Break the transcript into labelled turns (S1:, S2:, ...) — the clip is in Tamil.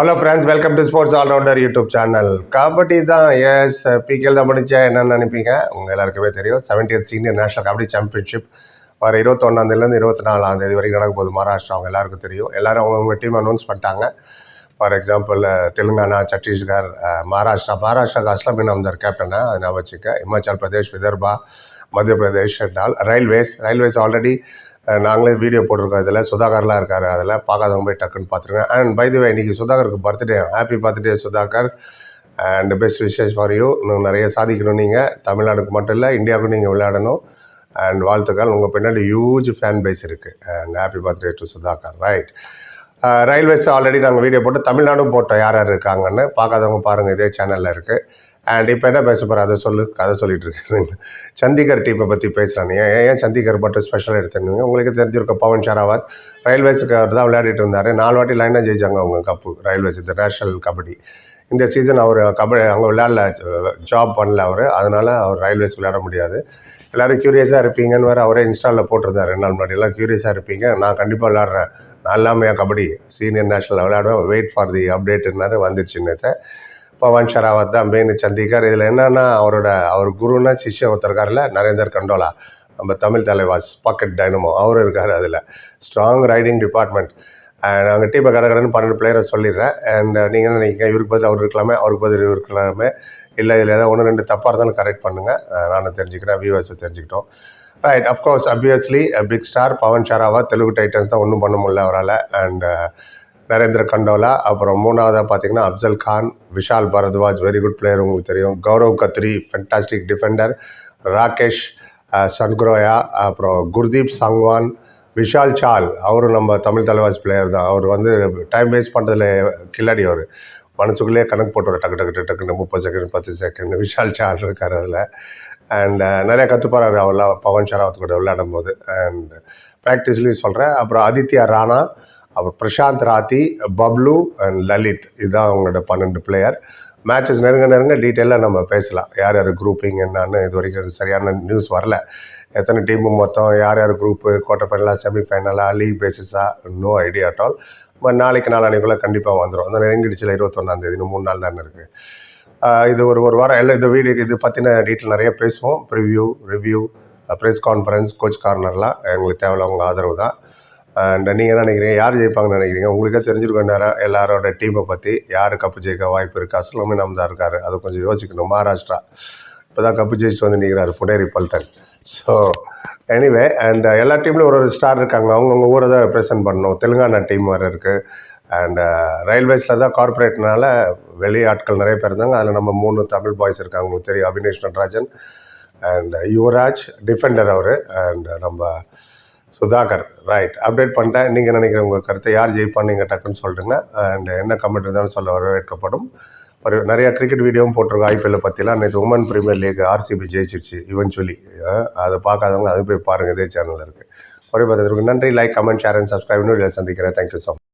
S1: Hello friends welcome to sports allrounder YouTube channel kabaddi தான் எஸ் பிகேல் தான் முடிச்சா என்னென்னு நினைப்பீங்க? உங்கள் எல்லாருக்குமே தெரியும். 70th senior national kabaddi championship வர இருபத்தொன்னாந்தேதிலேருந்து இருபத்தி நாலாம் தேதி வரைக்கும் நடக்க போகுது. மகாராஷ்டிரா அவங்க எல்லாருக்கும் தெரியும். எல்லாரும் அவங்கவுங்க டீம் அனௌன்ஸ் பண்ணிட்டாங்க. For example Telangana Chhattisgarh Maharashtra. மகாராஷ்டிராவுக்கு அஸ்லமின் இனாம்தார் கேப்டனை அதை நான் வச்சுக்க. Himachal Pradesh Vidarbha Madhya Pradesh Railways Railways already நாங்களே வீடியோ போட்டிருக்கோம் இதில். சுதாகர்லாம் இருக்கார் அதில். பார்க்காதவங்க போய் டக்குன்னு பார்த்துருங்க. அண்ட் பை தி வே இன்னைக்கு சுதாகருக்கு birthday happy birthday Sudhakar. And best wishes for you இன்னும் நிறைய சாதிக்கணும் நீங்கள் தமிழ்நாடுக்கு மட்டும் இல்லை இந்தியாவுக்கும் நீங்கள் விளையாடணும். அண்ட் வாழ்த்துக்கள். உங்கள் பின்னாடி ஹியூஜ் ஃபேன் பேஸ் இருக்குது and happy birthday to Sudhakar right railways already நாங்கள் வீடியோ போட்டு தமிழ்நாடும் போட்டோம். யார் யார் இருக்காங்கன்னு பார்க்காதவங்க பாருங்கள் இதே சேனலில் இருக்குது அண்ட் இப்போ என்ன பேச போகிற அதை சொல்லு கதை சொல்லிட்டு இருக்கேன். சண்டிகர் டீமை பற்றி பேசுகிறேன் ஏன் ஏன் சண்டிகர் மட்டும் ஸ்பெஷல் எடுத்துருந்தீங்க உங்களுக்கு தெரிஞ்சிருக்க பவன் ஷராவத். ரயில்வேஸுக்கு அவர் தான் விளையாடிட்டு இருந்தார். நாலு வாட்டி லைனாக ஜெயிச்சாங்க அவங்க கப்பு ரயில்வேஸ் இந்த நேஷனல் கபடி. இந்த சீசன் அவர் கபடி அவங்க விளையாடல ஜாப் பண்ணல அவர். அதனால் அவர் ரயில்வேஸ் விளையாட முடியாது. எல்லோரும் க்யூரியஸாக இருப்பீங்கன்னு வேறு அவரே இன்ஸ்டாலில் போட்டிருந்தார். ரெண்டு நாள் முன்னாடி எல்லாம் க்யூரியஸாக இருப்பீங்க. நான் கண்டிப்பாக விளாட்றேன் நான் கபடி சீனியர் நேஷனல் விளையாடுவேன் வெயிட் ஃபார் தி அப்டேட்டுன்னாரு வந்துடுச்சு பவன் ஷராவத் தான் மெயின் சந்திக்கார் இதில் என்னன்னா அவரோட அவர் குருன்னா சிஷ்ய ஒருத்தர் நரேந்தர் கண்டோலா. நம்ம தமிழ் தலைவாஸ் பாக்கெட் டைனமோ அவர் இருக்கார் அதில். ஸ்ட்ராங் ரைடிங் டிபார்ட்மெண்ட் அண்ட் நாங்கள் டீமை கடற்கடன்னு பன்னெண்டு பிளேயரை சொல்லிடுறேன். அண்ட் நீங்கள் என்ன நினைக்கிறீங்க? இவருக்கு பதில் அவர் இருக்கலாமே? அவருக்கு பதில் இவர் இருக்கலாமே? இல்லை இதில் ஏதாவது ஒன்று ரெண்டு தப்பாக இருந்தாலும் கரெக்ட் பண்ணுங்கள் நானும் தெரிஞ்சுக்கிறேன் வியூவர்ஸை தெரிஞ்சுக்கிட்டோம். Right of course obviously big star Pawan Sehrawat Telugu Titans தான் ஒன்றும் பண்ண முடியல அவரால். அண்ட் நரேந்திர கண்டோலா அப்புறம் மூணாவதாக பார்த்தீங்கன்னா Afsal Khan Vishal Bharadwaj very good player உங்களுக்கு தெரியும். கௌரவ் கத்ரி ஃபென்டாஸ்டிக் டிஃபெண்டர் ராகேஷ் சன்குரோயா அப்புறம் குர்தீப் சங்வான் விஷால் சால் அவரும் நம்ம தமிழ் தலைவாஸ் பிளேயர் தான். அவர் வந்து டைம் வேஸ்ட் பண்ணுறதுல கில்லாடி அவர். மனசுக்குள்ளேயே கணக்கு போட்டு டக்கு டக்கு டக்கு டக்குன்னு முப்பது செகண்ட் பத்து செகண்ட் விஷால் சார் இருக்கார் அதில். அண்ட் நிறைய கற்றுப்பாரு அவர்லாம் பவன் ஷராவத் கூட விளையாடும் போது. அண்ட் ப்ராக்டிஸ்லையும் சொல்கிறேன் அப்புறம் ஆதித்யா ராணா அப்புறம் பிரசாந்த் ராத்தி பப்ளு அண்ட் லலித். இதுதான் அவங்களோட பன்னெண்டு பிளேயர் மேட்சஸ் நெருங்க நெருங்க டீட்டெயிலாக நம்ம பேசலாம். யார் யார் குரூப்பிங் என்னன்னு இது வரைக்கும் சரியான நியூஸ் வரல. எத்தனை டீமு மொத்தம் யார் யார் குரூப்பு குவார்டர் ஃபைனலாக செமி ஃபைனலாக லீக் பேசிஸாக நோ ஐடியா அட் ஆல் நாளைக்கு நாளானிக்குள்ளே கண்டிப்பாக வந்துடும் அந்த நெருங்கிடுச்சில் இருபத்தொன்னாந்தேதி இன்னும் மூணு நாள் தானே இருக்குது இது ஒரு ஒரு வாரம் எல்லாம் இந்த வீடு இது பற்றின டீட்டெயில் நிறைய பேசுவோம். Preview review press conference coach கார்னர்லாம் எங்களுக்கு தேவையில்ல உங்கள் ஆதரவு தான். அண்ட் நீங்கள் என்ன நினைக்கிறீங்க? யார் ஜெயிப்பாங்கன்னு நினைக்கிறீங்க? உங்களுக்கே தெரிஞ்சிருக்கும் நேரம் எல்லாரோட டீமை பற்றி யார் கப்பு ஜெயிக்க வாய்ப்பு இருக்குது அஸ்லாமே நம்ம தான் இருக்கார். அதை கொஞ்சம் யோசிக்கணும். மகாராஷ்டிரா. இப்போ தான் கப்பு ஜெயிச்சுட்டு வந்து நிற்கிறாரு Puneri Paltan so anyway and uh, எல்லா டீம்லையும் ஒரு ஒரு ஸ்டார் இருக்காங்க. அவங்கவுங்க ஊரை தான் ரெப்ரசென்ட் பண்ணணும். தெலுங்கானா டீம் வேறு இருக்குது அண்ட் ரயில்வேஸில் தான் கார்பரேட்னால வெளி ஆட்கள் நிறைய பேர் இருந்தாங்க. அதில் நம்ம மூணு தமிழ் பாய்ஸ் இருக்காங்க. உங்களுக்கு தெரியும் Avinesh Natarajan and uh, Yuvraj defender அவர் அண்ட் நம்ம சுதாகர். ரைட் அப்டேட் பண்ணிட்டேன். நீங்கள் நினைக்கிற உங்கள் கருத்தை யார் ஜெயிப்பான்னு நீங்கள் டக்குன்னு சொல்லிட்டுங்க அண்ட் என்ன கமெண்ட் இருந்தாலும் சொல்ல வரவேற்கப்படும். ஒரு நிறைய கிரிக்கெட் வீடியோவும் போட்டிருக்கோம் ஐபிஎல்லை பற்றிலாம் நேற்று உமன் ப்ரீமியர் லீக் ஆர்சிபி ஜெயிச்சிருச்சு இவன்ச்சுவலி அதை பார்க்காதவங்க அது போய் பாருங்கள் இதே சேனலில் இருக்குது ஒரே பார்த்துருக்கு நன்றி like comment share and subscribe இன்னும் சந்திக்கிறேன். Thank you so much